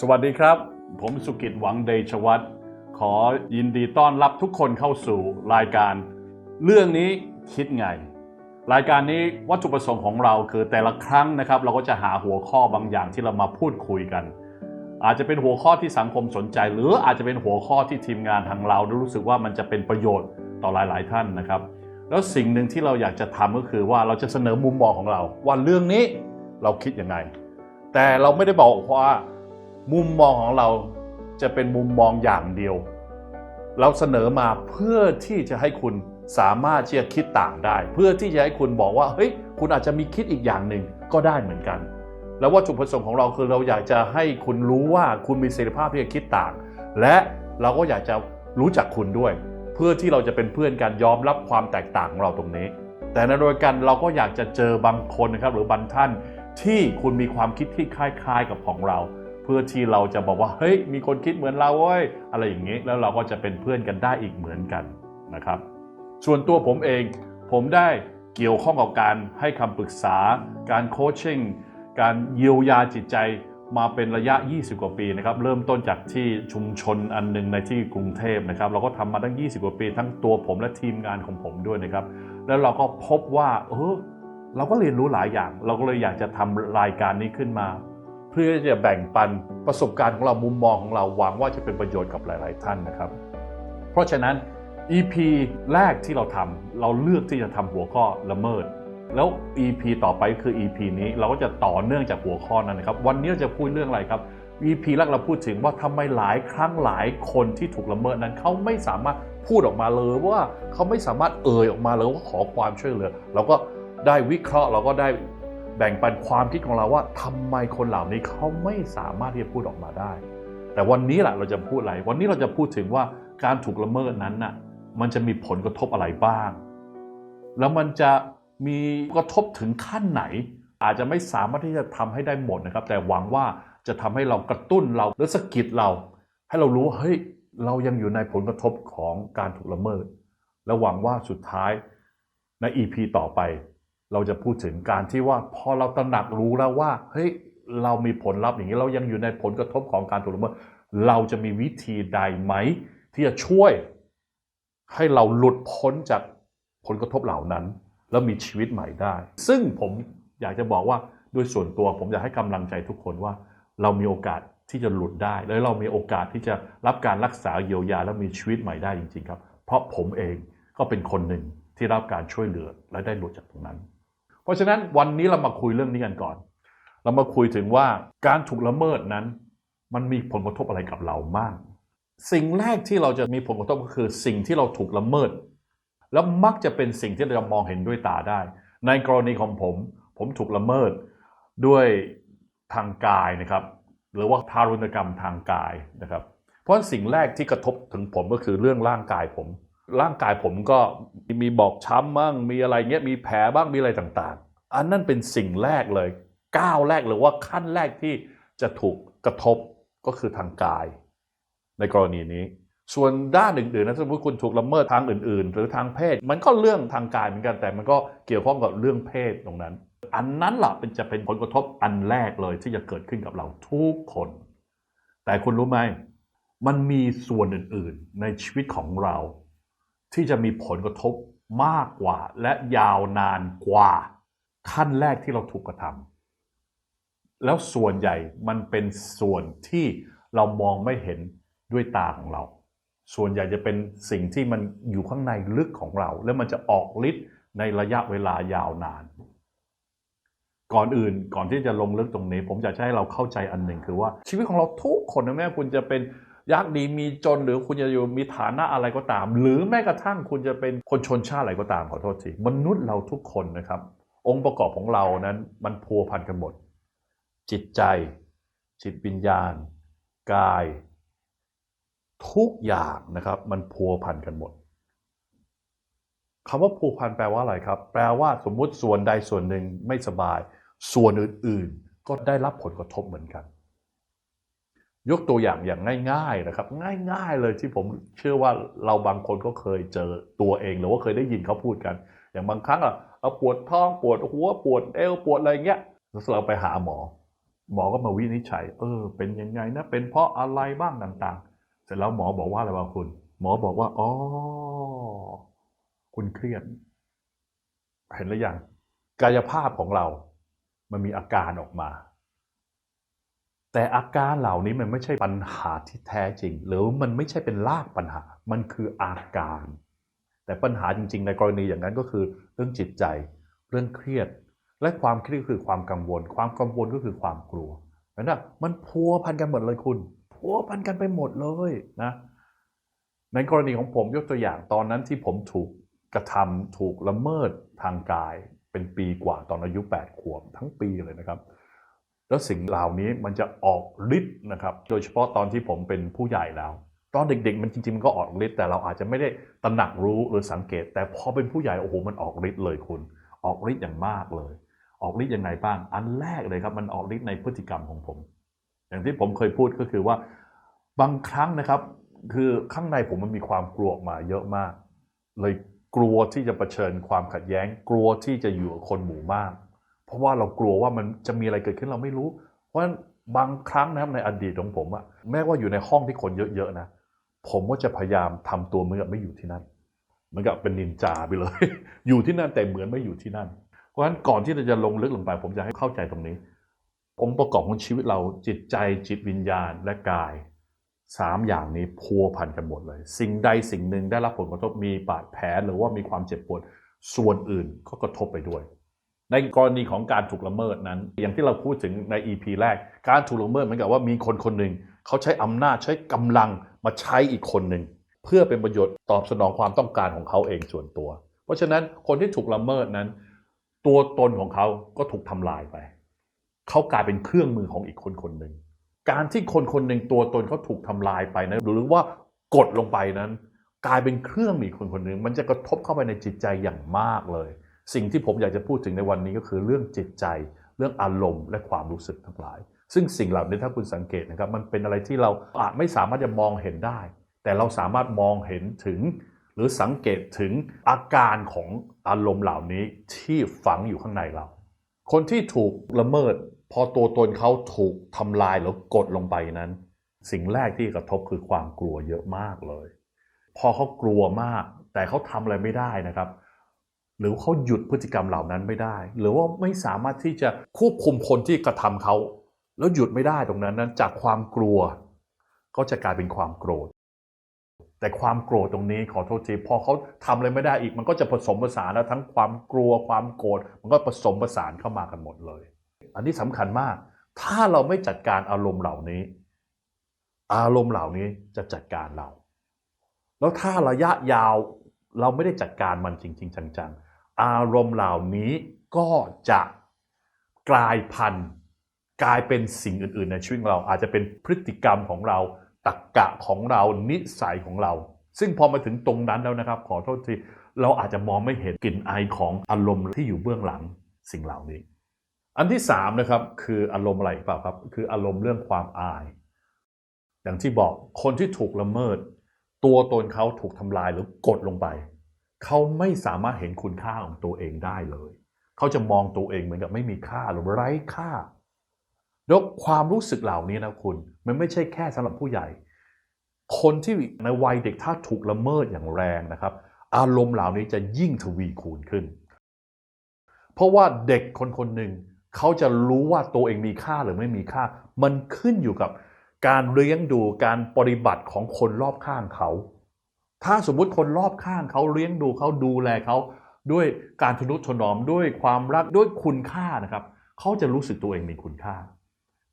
สวัสดีครับ ผมสุกิจหวังเดชวัฒน์ขอยินดีต้อนรับทุกคนเข้าสู่รายการ เรื่องนี้คิดไง รายการนี้วัตถุประสงค์ของเราคือแต่ละครั้งนะครับ เราก็จะหาหัวข้อบางอย่างที่เรามาพูดคุยกัน อาจจะเป็นหัวข้อที่สังคมสนใจ หรืออาจจะเป็นหัวข้อที่ทีมงานทางเรารู้สึกว่ามันจะเป็นประโยชน์ต่อหลาย ๆ ท่านนะครับ แล้วสิ่งหนึ่งที่เราอยากจะทำก็คือว่าเราจะเสนอมุมมองของเรา ว่าเรื่องนี้เราคิดยังไง แต่เราไม่ได้บอกว่า มุมมองของเราจะเป็นมุมมองอย่างเดียว เราเสนอมาเพื่อที่จะให้คุณสามารถที่จะคิดต่างได้ เพื่อที่จะให้คุณบอกว่าเฮ้ยคุณอาจจะมีคิดอีกอย่างหนึ่งก็ได้เหมือนกัน แล้ววัตถุประสงค์ของเราคือเราอยากจะให้คุณรู้ว่าคุณมีเสรีภาพที่จะคิดต่าง และเราก็อยากจะรู้จักคุณด้วย เพื่อที่เราจะเป็นเพื่อนกันยอมรับความแตกต่างของเราตรงนี้ แต่ในโดยกันเราก็อยากจะเจอบางคนนะครับหรือบางท่านที่คุณมีความคิดที่คล้าย ๆ กับของเรา เพื่อที่เราจะบอกว่าเฮ้ยมีคนคิดเหมือนเราเว้ยอะไรอย่างนี้แล้วเราก็จะเป็นเพื่อนกันได้อีกเหมือนกันนะครับ ส่วนตัวผมเองผมได้เกี่ยวข้องกับการให้คำปรึกษา การโคชชิ่งการเยียวยาจิตใจมาเป็นระยะ 20 กว่าปีนะครับ เริ่มต้นจากที่ชุมชนอันหนึงในที่กรุงเทพนะครับ เราก็ทำมาตั้ง 20 กว่าปี ทั้งตัวผมและทีมงานของผมด้วยนะครับ แล้วเราก็พบว่า เออ เราก็เรียนรู้หลายอย่าง เราก็เลยอยากจะทำรายการนี้ขึ้นมา เพื่อจะแบ่งปันประสบการณ์ของเรามุมมองของเราหวังว่าจะเป็นประโยชน์กับหลาย ๆ ท่านนะครับ เพราะฉะนั้น EP แรกที่เราทำเราเลือกที่จะทำหัวข้อละเมิด แล้ว EP ต่อไปคือ EP นี้เราก็จะต่อเนื่องจากหัวข้อนั้นนะครับ วันนี้จะพูดเรื่องอะไรครับ EP แรกเราพูดถึงว่าทำไมหลายครั้งหลายคนที่ถูกละเมิดนั้นเขาไม่สามารถพูดออกมาเลยว่าเขาไม่สามารถเอ่ยออกมาเลยว่าขอความช่วยเหลือเราก็ได้วิเคราะห์เราก็ได้ แบ่งปันความคิดของเราว่าทำไมคนเหล่านี้เขาไม่สามารถที่จะพูดออกมาได้ แต่วันนี้แหละเราจะพูดอะไร วันนี้เราจะพูดถึงว่าการถูกละเมิดนั้นน่ะมันจะมีผลกระทบอะไรบ้าง แล้วมันจะมีกระทบถึงขั้นไหน อาจจะไม่สามารถที่จะทำให้ได้หมดนะครับ แต่หวังว่าจะทำให้เรากระตุ้นเราหรือสะกิดเรา ให้เรารู้ว่าเฮ้ยเรายังอยู่ในผลกระทบของการถูกละเมิด และหวังว่าสุดท้ายใน EP ต่อไป เราจะพูดถึงการที่ว่าพอเราตระหนักรู้แล้วว่าเฮ้ยเรามีผลลัพธ์อย่างนี้เรายังอยู่ในผลกระทบของการถูกละเมิดเราจะมีวิธีใดไหม ที่จะช่วย ให้เราหลุดพ้นจากผลกระทบเหล่านั้น แล้วมีชีวิตใหม่ได้ ซึ่งผมอยากจะบอกว่าโดยส่วนตัวผมอยากให้กำลังใจทุกคนว่า เรามีโอกาสที่จะหลุดได้ และเรามีโอกาสที่จะรับการรักษาเยียวยาและมีชีวิตใหม่ได้จริงๆครับ เพราะผมเองก็เป็นคนหนึ่งที่รับการช่วยเหลือและได้หลุดจากตรงนั้น เพราะฉะนั้นวันนี้เรามาคุยเรื่องนี้กันก่อน เรามาคุยถึงว่าการถูกละเมิดนั้น มันมีผลกระทบอะไรกับเรามาก สิ่งแรกที่เราจะมีผลกระทบก็คือสิ่งที่เราถูกละเมิด แล้วมักจะเป็นสิ่งที่เรามองเห็นด้วยตาได้ ในกรณีของผม ผมถูกละเมิดด้วยทางกายนะครับ หรือว่าทารุณกรรมทางกายนะครับ เพราะสิ่งแรกที่กระทบถึงผมก็คือเรื่องร่างกายผม ร่างกายผมก็มีบอบช้ำบ้างมีอะไรเงี้ยมีแผลบ้างมีอะไรต่างๆ อันนั้นเป็นสิ่งแรกเลยก้าวแรกหรือว่าขั้นแรกที่จะถูกกระทบก็คือทางกาย ในกรณีนี้ ส่วนด้านอื่นๆนะสมมติคุณถูกละเมิดทางอื่น ๆ หรือทางเพศ มันก็เรื่องทางกายเหมือนกันแต่มันก็เกี่ยวข้องกับเรื่องเพศตรงนั้น อันนั้นแหละเป็นจะเป็นผลกระทบอันแรกเลยที่จะเกิดขึ้นกับเราทุกคน แต่คุณรู้ไหมมันมีส่วนอื่นๆ ในชีวิตของเรา ที่จะมีผลกระทบมากกว่า และยาวนานกว่า ขั้นแรกที่เราถูกกระทำแล้วส่วนใหญ่มันเป็นส่วนที่เรามองไม่เห็นด้วยตาของเรา ส่วนใหญ่จะเป็นสิ่งที่มันอยู่ข้างในลึกของเรา แล้วมันจะออกฤทธิ์ในระยะเวลายาวนาน ก่อนอื่นก่อนที่จะลงลึกตรงนี้ ผมอยากจะให้เราเข้าใจอันหนึ่งคือว่าชีวิตของเราทุกคนนะแม้คุณจะเป็น ยากดีมีจนหรือคุณจะอยู่มีฐานะอะไรก็ตาม หรือแม้กระทั่งคุณจะเป็นคนชนชาติอะไรก็ตามขอโทษทีมนุษย์เราทุกคนนะครับ องค์ประกอบของเรานั้นมันพัวพันกันหมด จิตใจ จิตวิญญาณ กาย ทุกอย่างนะครับ มันพัวพันกันหมดคำว่าพัวพันแปลว่าอะไรครับ แปลว่าสมมุติส่วนใดส่วนหนึ่งไม่สบาย ส่วนอื่นๆ ก็ได้รับผลกระทบเหมือนกัน ยกตัวอย่างอย่างง่าย ๆนะครับ ง่าย ๆ เลยที่ผมเชื่อว่าเราบางคนก็เคยเจอตัวเองหรือว่าเคยได้ยินเขาพูดกัน อย่างบางครั้งอะเราปวดท้องปวดหัวปวดเอวปวดอะไรเงี้ยแล้วเราไปหาหมอ หมอก็มาวินิจฉัย เออ เป็นยังไงนะ เป็นเพราะอะไรบ้างต่างๆ เสร็จแล้วหมอบอกว่าอะไรบางคุณ หมอบอกว่าอ๋อคุณเครียด เห็นหรือยังกายภาพของเรา มันมีอาการออกมา แต่อาการเหล่านี้มันไม่ใช่ปัญหาที่แท้จริง หรือมันไม่ใช่เป็นรากปัญหา มันคืออาการ แต่ปัญหาจริง ๆ ในกรณีอย่างนั้นก็คือเรื่องจิตใจ เรื่องเครียด และความเครียดคือความกังวล ความกังวลก็คือความกลัวเห็นไหมมันพัวพันกันหมดเลยคุณพัวพันกันไปหมดเลยนะในกรณีของผมยกตัวอย่างตอนนั้นที่ผมถูกกระทำถูกละเมิดทางกาย เป็นปีกว่าตอนอายุ 8 ขวบทั้งปีเลยนะครับ แล้วสิ่งเหล่านี้มันจะออกฤทธิ์นะครับ โดยเฉพาะตอนที่ผมเป็นผู้ใหญ่แล้ว ตอนเด็กๆ มันจริงๆมันก็ออกฤทธิ์แต่เราอาจจะไม่ได้ตระหนักรู้หรือสังเกต แต่พอเป็นผู้ใหญ่โอ้โหมันออกฤทธิ์เลยคุณ ออกฤทธิ์อย่างมากเลย ออกฤทธิ์ยังไงบ้าง อันแรกเลยครับมันออกฤทธิ์ในพฤติกรรมของผม อย่างที่ผมเคยพูดก็คือว่าบางครั้งนะครับ คือข้างในผมมันมีความกลัวมาเยอะมาก เลยกลัวที่จะเผชิญความขัดแย้ง กลัวที่จะอยู่กับคนหมู่มาก เพราะว่าเรากลัวว่ามันจะมีอะไรเกิดขึ้นเราไม่รู้ เพราะฉะนั้นบางครั้งนะครับในอดีตของผมอะแม้ว่าอยู่ในห้องที่คนเยอะๆนะผมก็จะพยายามทำตัวเหมือนกับไม่อยู่ที่นั่นเหมือนกับเป็นนินจาไปเลย อยู่ที่นั่นแต่เหมือนไม่อยู่ที่นั่น เพราะฉะนั้นก่อนที่เราจะลงลึกลงไป ผมจะให้เข้าใจตรงนี้ องค์ประกอบของชีวิตเราจิตใจจิตวิญญาณและกายสามอย่างนี้พัวพันกันหมดเลย สิ่งใดสิ่งหนึ่งได้รับผลกระทบมีบาดแผลหรือว่ามีความเจ็บปวดส่วนอื่นก็กระทบไปด้วย ในกรณีของการถูกละเมิดนั้น อย่างที่เราพูดถึงใน EP แรก การถูกละเมิดเหมือนกับว่ามีคนคนหนึ่งเขาใช้อำนาจใช้กำลังมาใช้อีกคนหนึ่งเพื่อเป็นประโยชน์ตอบสนองความต้องการของเขาเองส่วนตัว เพราะฉะนั้นคนที่ถูกละเมิดนั้น ตัวตนของเขาก็ถูกทำลายไป เขากลายเป็นเครื่องมือของอีกคนคนหนึ่งการที่คนคนหนึ่งตัวตนเขาถูกทำลายไปนะหรือว่ากดลงไปนั้น กลายเป็นเครื่องมือคนคนหนึ่งมันจะกระทบเข้าไปในจิตใจอย่างมากเลย สิ่งที่ผมอยากจะพูดถึงในวันนี้ก็คือเรื่องจิตใจ เรื่องอารมณ์และความรู้สึกทั้งหลาย ซึ่งสิ่งเหล่านี้ถ้าคุณสังเกตนะครับ มันเป็นอะไรที่เราอาจไม่สามารถจะมองเห็นได้ แต่เราสามารถมองเห็นถึง หรือสังเกตถึงอาการของอารมณ์เหล่านี้ที่ฝังอยู่ข้างในเรา คนที่ถูกละเมิด พอตัวตนเขาถูกทำลายหรือกดลงไปนั้น สิ่งแรกที่กระทบคือความกลัวเยอะมากเลย พอเขากลัวมาก แต่เขาทำอะไรไม่ได้นะครับ หรือเขาหยุดพฤติกรรมเหล่านั้นไม่ได้ หรือว่าไม่สามารถที่จะควบคุมคนที่กระทำเขาแล้วหยุดไม่ได้ตรงนั้นนั้นจากความกลัว ก็จะกลายเป็นความโกรธ แต่ความโกรธตรงนี้ขอโทษทีพอเขาทำอะไรไม่ได้อีก มันก็จะผสมผสานแล้วทั้งความกลัวความโกรธมันก็ผสมผสานเข้ามากันหมดเลย อันนี้สำคัญมาก ถ้าเราไม่จัดการอารมณ์เหล่านี้ อารมณ์เหล่านี้จะจัดการเรา แล้วถ้าระยะยาวเราไม่ได้จัดการมันจริง ๆ จังๆ อารมณ์เหล่านี้ก็จะกลายพันธุ์กลายเป็นสิ่งอื่น ๆ ในชีวิตเราอาจจะเป็นพฤติกรรมของเราตรกกะของเรานิสัยของเรา ซึ่งพอมาถึงตรงนั้นแล้วนะครับ ขอโทษทีเราอาจจะมองไม่เห็นกลิ่นไอของอารมณ์ที่อยู่เบื้องหลังสิ่งเหล่านี้ อันที่สามนะครับคืออารมณ์อะไรเปล่าครับ คืออารมณ์เรื่องความอาย อย่างที่บอกคนที่ถูกละเมิด ตัวตนเขาถูกทำลายหรือกดลงไป เขาไม่สามารถเห็นคุณค่าของตัวเองได้เลย เขาจะมองตัวเองเหมือนกับไม่มีค่าหรือไร้ค่าแล้วความรู้สึกเหล่านี้นะคุณ มันไม่ใช่แค่สำหรับผู้ใหญ่ คนที่ในวัยเด็กถ้าถูกละเมิดอย่างแรงนะครับ อารมณ์เหล่านี้จะยิ่งทวีคูณขึ้น เพราะว่าเด็กคนคนหนึ่งเขาจะรู้ว่าตัวเองมีค่าหรือไม่มีค่า มันขึ้นอยู่กับการเลี้ยงดูการปฏิบัติของคนรอบข้างเขา ถ้าสมมุติคนรอบข้างเขาเลี้ยงดูเขาดูแลเขาด้วยการทนุถนอมด้วยความรักด้วยคุณค่านะครับเขาจะรู้สึกตัวเองมีคุณค่า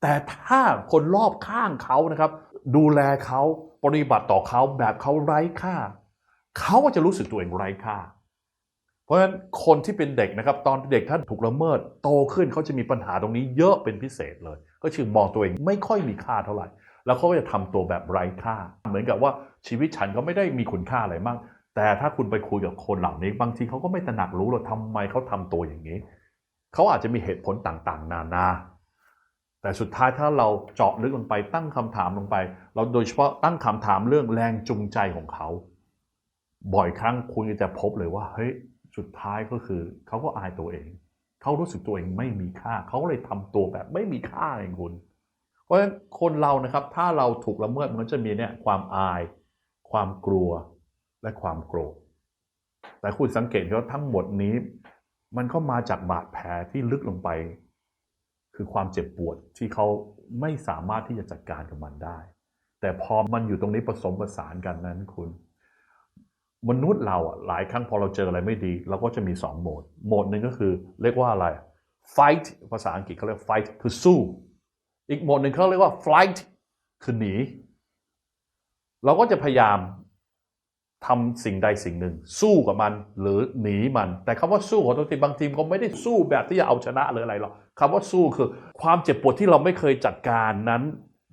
แต่ถ้าคนรอบข้างเขานะครับ ดูแลเขาปฏิบัติต่อเขาแบบเขาไร้ค่าเขาก็จะรู้สึกตัวเองไร้ค่า เพราะฉะนั้นคนที่เป็นเด็กนะครับ ตอนเด็กท่านถูกละเมิดโตขึ้นเขาจะมีปัญหาตรงนี้เยอะเป็นพิเศษเลย ก็คือมองตัวเองไม่ค่อยมีค่าเท่าไหร่ แล้วเขาก็จะทำตัวแบบไร้ค่า เหมือนกับว่าชีวิตฉันก็ไม่ได้มีคุณค่าอะไรมาก แต่ถ้าคุณไปคุยกับคนเหล่านี้ บางทีเขาก็ไม่ตระหนักรู้หรอกทำไมเขาทำตัวอย่างนี้ เขาอาจจะมีเหตุผลต่างๆ นานา แต่สุดท้ายถ้าเราเจาะลึกลงไปตั้งคำถามลงไป เราโดยเฉพาะตั้งคำถามเรื่องแรงจูงใจของเขา บ่อยครั้งคุณจะพบเลยว่าเฮ้ยสุดท้ายก็คือเขาก็อายตัวเอง เขารู้สึกตัวเองไม่มีค่า เขาเลยทำตัวแบบไม่มีค่าเองคุณ ราะฉะนั้นคนเรานะครับถ้าเราถูกละเมิดมันก็จะมีเนี่ยความอาย ความกลัวและความโกรธแต่คุณสังเกตว่าทั้งหมดนี้ มันก็มาจากบาดแผลที่ลึกลงไป คือความเจ็บปวดที่เขาไม่สามารถที่จะจัดการกับมันได้ แต่พอมันอยู่ตรงนี้ผสมผสานกันนั้นคุณ มนุษย์เราอะหลายครั้งพอเราเจออะไรไม่ดี เราก็จะมีสองโหมดโหมดหนึ่งก็คือ เรียกว่าอะไร fight ภาษาอังกฤษเขาเรียก fight คือสู้ อีกโหมดหนึ่งเขาเรียกว่า flight คือหนี เราก็จะพยายามทำสิ่งใดสิ่งหนึ่ง สู้กับมันหรือหนีมัน แต่คำว่าสู้ของตัวทีบางทีมก็ไม่ได้สู้แบบที่จะเอาชนะหรืออะไรหรอกคำว่าสู้คือ ความเจ็บปวดที่เราไม่เคยจัดการนั้น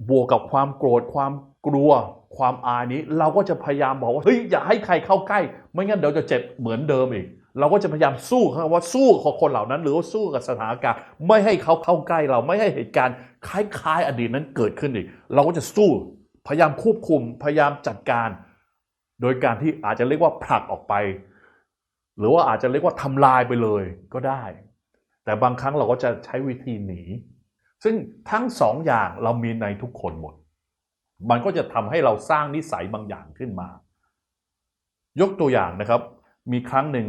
บวกกับความโกรธความกลัวความอายนี้ เราก็จะพยายามบอกว่าเฮ้ยอย่าให้ใครเข้าใกล้ ไม่งั้นเดี๋ยวจะเจ็บเหมือนเดิมอีกเราก็จะพยายามสู้คำว่าสู้กับคนเหล่านั้น หรือว่าสู้กับสถานการณ์ไม่ให้เขาเข้าใกล้เราไม่ให้เหตุการณ์คล้ายๆ อดีตนั้นเกิดขึ้นอีก เราก็จะสู้พยายามควบคุมพยายามจัดการ โดยการที่อาจจะเรียกว่าผลักออกไป หรือว่าอาจจะเรียกว่าทำลายไปเลยก็ได้ แต่บางครั้งเราก็จะใช้วิธีหนี ซึ่งทั้งสองอย่างเรามีในทุกคนหมด มันก็จะทำให้เราสร้างนิสัยบางอย่างขึ้นมา ยกตัวอย่างนะครับ มีครั้งหนึ่ง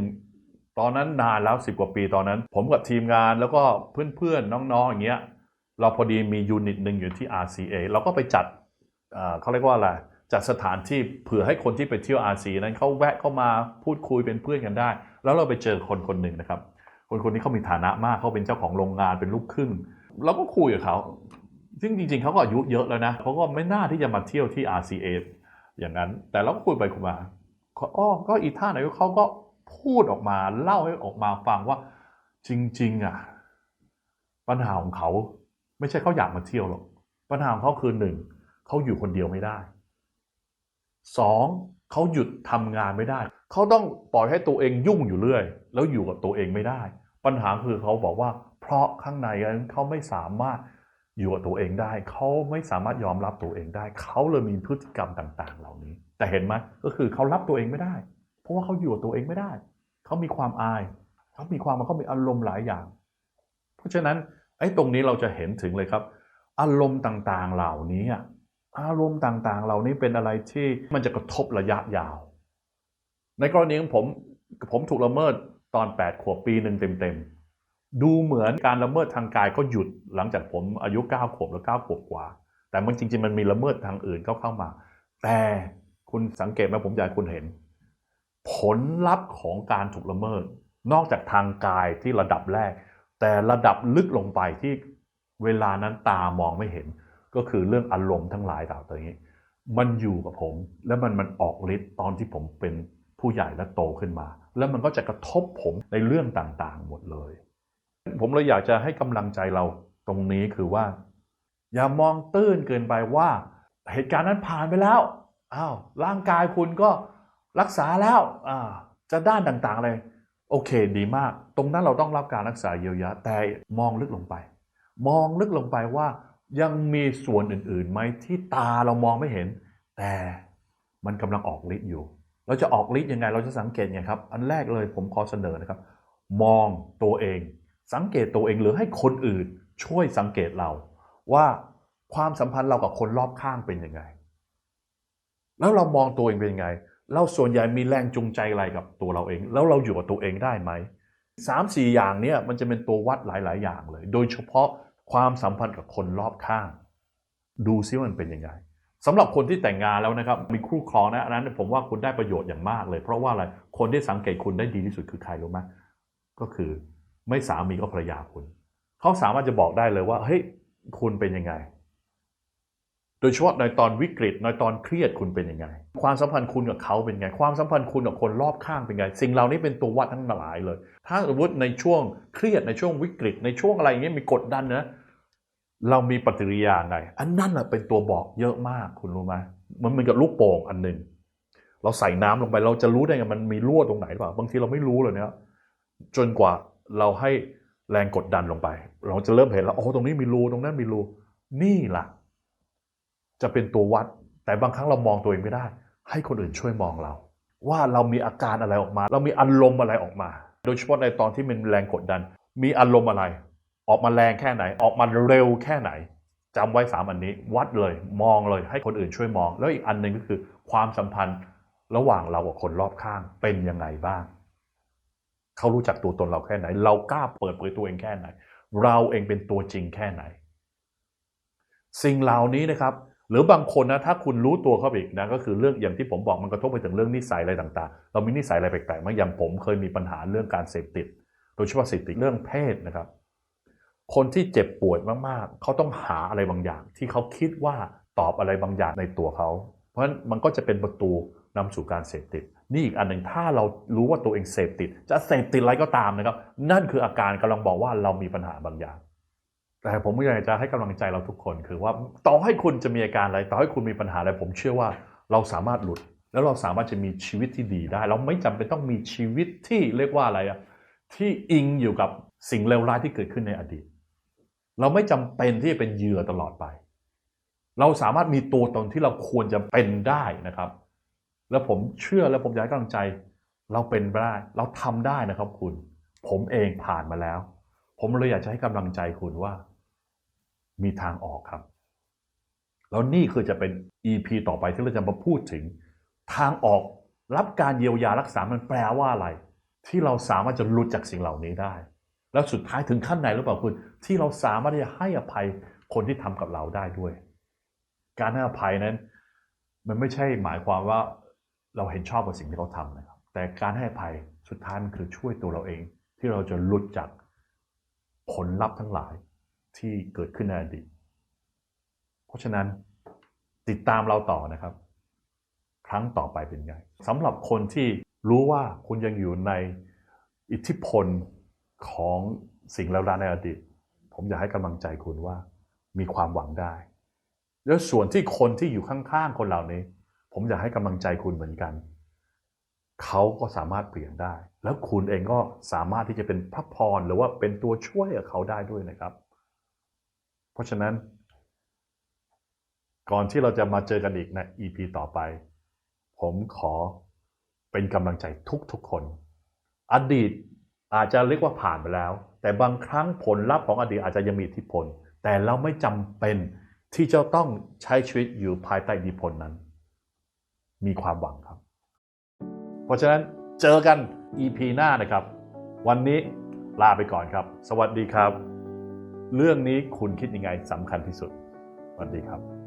ตอนนั้นนานแล้วสิบกว่าปีตอนนั้น ผมกับทีมงานแล้วก็เพื่อนๆ น้องๆอย่างเงี้ยเราพอดีมียูนิตหนึ่งอยู่ที่ RCA เราก็ไปจัดเขาเรียกว่าอะไรจัดสถานที่เผื่อให้คนที่ไปเที่ยว RC นั้นเขาแวะเข้ามาพูดคุยเป็นเพื่อนกันได้ แล้วเราไปเจอคนคนหนึ่งนะครับ คนคนนี้เขามีฐานะมากเขาเป็นเจ้าของโรงงานเป็นลูกครึ่งเราก็คุยกับเขาซึ่งจริงๆเขาก็อายุเยอะแล้วนะเขาก็ไม่น่าที่จะมาเที่ยวที่ RCA อย่างนั้น แต่เราก็คุยไปคุยมาอ้อก็อีท่าไหนเขาก็ พูดออกมาเล่าให้ออกมาฟังว่าจริง ๆอะปัญหาของเขาไม่ใช่เขาอยากมาเที่ยวหรอกปัญหาของเขาคือหนึ่งเขาอยู่คนเดียวไม่ได้สองเขาหยุดทำงานไม่ได้ เขาต้องปล่อยให้ตัวเองยุ่งอยู่เรื่อย แล้วอยู่กับตัวเองไม่ได้ ปัญหาคือเขาบอกว่า เพราะข้างในนั้นเขาไม่สามารถอยู่กับตัวเองได้ เขาไม่สามารถยอมรับตัวเองได้ เขาเลยมีพฤติกรรมต่าง ๆ เหล่านี้ แต่เห็นไหมก็คือเขารับตัวเองไม่ได้ ราะว่าเขาอยู่กับตัวเองไม่ได้ เขามีความอาย เขามีความเขามีอารมณ์หลายอย่าง เพราะฉะนั้นไอ้ตรงนี้เราจะเห็นถึงเลยครับ อารมณ์ต่างๆเหล่านี้อะอารมณ์ต่างๆ เหล่านี้เป็นอะไรที่มันจะกระทบระยะยาว ในกรณีของผมผมถูกละเมิดตอน 8 ขวบปีหนึ่งเต็มๆ ดูเหมือนการละเมิดทางกายก็หยุดหลังจากผมอายุ 9 ขวบแล้ว9ขวบกว่า แต่มันจริงๆ มันมีละเมิดทางอื่นเข้าเข้ามา แต่คุณสังเกตไหมผมอยากคุณเห็น ผลลัพธ์ของการถูกละเมิด นอกจากทางกายที่ระดับแรก แต่ระดับลึกลงไปที่เวลานั้นตามองไม่เห็น ก็คือเรื่องอารมณ์ทั้งหลายเหล่านี้ มันอยู่กับผม แล้วมันมันออกฤทธิ์ตอนที่ผมเป็นผู้ใหญ่และโตขึ้นมา แล้วมันก็จะกระทบผมในเรื่องต่างๆ หมดเลย ผมเลยอยากจะให้กำลังใจเราตรงนี้คือว่า อย่ามองตื้นเกินไปว่า เหตุการณ์นั้นผ่านไปแล้วอ้าวร่างกายคุณก็ รักษาแล้วจะด้านต่างๆเลยโอเค ดีมาก ตรงนั้นเราต้องรับการรักษาเยียวยาแต่มองลึกลงไป มองลึกลงไปว่ายังมีส่วนอื่นๆไหมที่ตาเรามองไม่เห็น แต่มันกำลังออกฤทธิ์อยู่ เราจะออกฤทธิ์ยังไงเราจะสังเกตไงครับ อันแรกเลยผมขอเสนอนะครับ มองตัวเอง สังเกตตัวเองหรือให้คนอื่นช่วยสังเกตเรา ว่าความสัมพันธ์เรากับคนรอบข้างเป็นยังไง แล้วเรามองตัวเองเป็นยังไง เราส่วนใหญ่มีแรงจูงใจอะไรกับตัวเราเอง แล้วเราอยู่กับตัวเองได้ไหมสามสี่อย่างเนี้ยมันจะเป็นตัววัดหลาย ๆ อย่างเลย โดยเฉพาะความสัมพันธ์กับคนรอบข้าง ดูซิว่ามันเป็นยังไงสำหรับคนที่แต่งงานแล้วนะครับ มีคู่ครองนะอันนั้นผมว่าคุณได้ประโยชน์อย่างมากเลย เพราะว่าอะไรคนที่สังเกตคุณได้ดีที่สุดคือใครรู้ไหมก็คือไม่สามีก็ภรรยาคุณ เขาสามารถจะบอกได้เลยว่าเฮ้ยคุณเป็นยังไง โดยเฉพาะในตอนวิกฤตในตอนเครียดคุณเป็นยังไง ความสัมพันธ์คุณกับเขาเป็นไง ความสัมพันธ์คุณกับคนรอบข้างเป็นไง สิ่งเหล่านี้เป็นตัววัดทั้งหลายเลย ถ้าสมมติในช่วงเครียดในช่วงวิกฤต ในช่วงอะไรอย่างเงี้ยมีกดดันนะเรามีปฏิกิริยาไง อันนั้นแหะเป็นตัวบอกเยอะมากคุณรู้ไหมมันเหมือนกับลูกโป่งอันหนึ่งเราใส่น้ำลงไปเราจะรู้ได้ไงมันมีรั่วตรงไหนหรือเปล่าบางทีเราไม่รู้เลยเนี่ยจนกว่าเราให้แรงกดดันลงไป เราจะเริ่มเห็นแล้วโอ้ตรงนี้มีรูตรงนั้นมีรูนี่แหละ จะเป็นตัววัด แต่บางครั้งเรามองตัวเองไม่ได้ ให้คนอื่นช่วยมองเรา ว่าเรามีอาการอะไรออกมา เรามีอารมณ์อะไรออกมา โดยเฉพาะในตอนที่มันแรงกดดัน มีอารมณ์อะไร ออกมาแรงแค่ไหน ออกมาเร็วแค่ไหนจำไว้สามอันนี้ วัดเลยมองเลย ให้คนอื่นช่วยมอง แล้วอีกอันหนึ่งก็คือ ความสัมพันธ์ระหว่างเรากับคนรอบข้างเป็นยังไงบ้างเขารู้จักตัวตนเราแค่ไหน เรากล้าเปิดเผยตัวเองแค่ไหน เราเองเป็นตัวจริงแค่ไหน สิ่งเหล่านี้นะครับ หรือบางคนนะถ้าคุณรู้ตัวเข้าอีกนะก็คือเรื่องอย่างที่ผมบอกมันกระทบไปถึงเรื่องนิสัยอะไรต่างๆ เรามีนิสัยอะไรแปลกๆมางอย่างผมเคยมีปัญหาเรื่องการเสพติด โดยเฉพาะเสพติดเรื่องเพศนะครับ คนที่เจ็บป่วยมากๆ เขาต้องหาอะไรบางอย่าง ที่เขาคิดว่าตอบอะไรบางอย่างในตัวเขา เพราะฉะนั้นมันก็จะเป็นประตูนำสู่การเสพติด นี่อีกอันหนึ่งถ้าเรารู้ว่าตัวเองเสพติด จะเสพติดอะไรก็ตามนะครับ นั่นคืออาการกำลังบอกว่าเรามีปัญหาบางอย่าง แต่ผมอยากจะให้กำลังใจเราทุกคนคือว่าต่อให้คุณจะมีอาการอะไรต่อให้คุณมีปัญหาอะไรผมเชื่อว่าเราสามารถหลุด แล้วเราสามารถจะมีชีวิตที่ดีได้ เราไม่จำเป็นต้องมีชีวิตที่เรียกว่าอะไรอะที่อิงอยู่กับสิ่งเลวร้ายที่เกิดขึ้นในอดีต เราไม่จำเป็นที่จะเป็นเหยื่อตลอดไป เราสามารถมีตัวตนที่เราควรจะเป็นได้นะครับ แล้วผมเชื่อและผมอยากให้กำลังใจ เราเป็นได้ เราทำได้นะครับคุณ ผมเองผ่านมาแล้ว ผมเลยอยากจะให้กำลังใจคุณว่า มีทางออกครับ แล้วนี่คือจะเป็น EP ต่อไปที่เราจะมาพูดถึง ทางออกรับการเยียวยารักษามันแปลว่าอะไร ที่เราสามารถจะหลุดจากสิ่งเหล่านี้ได้ แล้วสุดท้ายถึงขั้นไหนหรือเปล่าคุณ ที่เราสามารถจะให้อภัยคนที่ทำกับเราได้ด้วย การให้อภัยนั้น มันไม่ใช่หมายความว่าเราเห็นชอบกับสิ่งที่เขาทำนะครับ แต่การให้อภัยสุดท้ายมันคือช่วยตัวเราเอง ที่เราจะหลุดจากผลลัพธ์ทั้งหลาย ที่เกิดขึ้นในอดีต เพราะฉะนั้นติดตามเราต่อนะครับ ครั้งต่อไปเป็นไงสำหรับคนที่รู้ว่าคุณยังอยู่ในอิทธิพลของสิ่งเลวร้ายในอดีต ผมอยากให้กำลังใจคุณว่ามีความหวังได้ แล้วส่วนที่คนที่อยู่ข้างๆคนเหล่านี้ ผมอยากให้กำลังใจคุณเหมือนกัน เขาก็สามารถเปลี่ยนได้ แล้วคุณเองก็สามารถที่จะเป็นพระพรหรือว่าเป็นตัวช่วยกับเขาได้ด้วยนะครับ ราะฉะนั้น ก่อนที่เราจะมาเจอกันอีกใน EP ต่อไป ผมขอเป็นกำลังใจทุกๆคน อดีตอาจจะเรียกว่าผ่านไปแล้ว แต่บางครั้งผลลัพธ์ของอดีตอาจจะยังมีอิทธิพล แต่เราไม่จำเป็นที่จะต้องใช้ชีวิตอยู่ภายใต้อิทธิพลนั้น มีความหวังครับ เพราะฉะนั้นเจอกัน EP หน้านะครับ วันนี้ลาไปก่อนครับ สวัสดีครับ เรื่องนี้คุณคิดยังไงสำคัญที่สุดสวัสดีครับ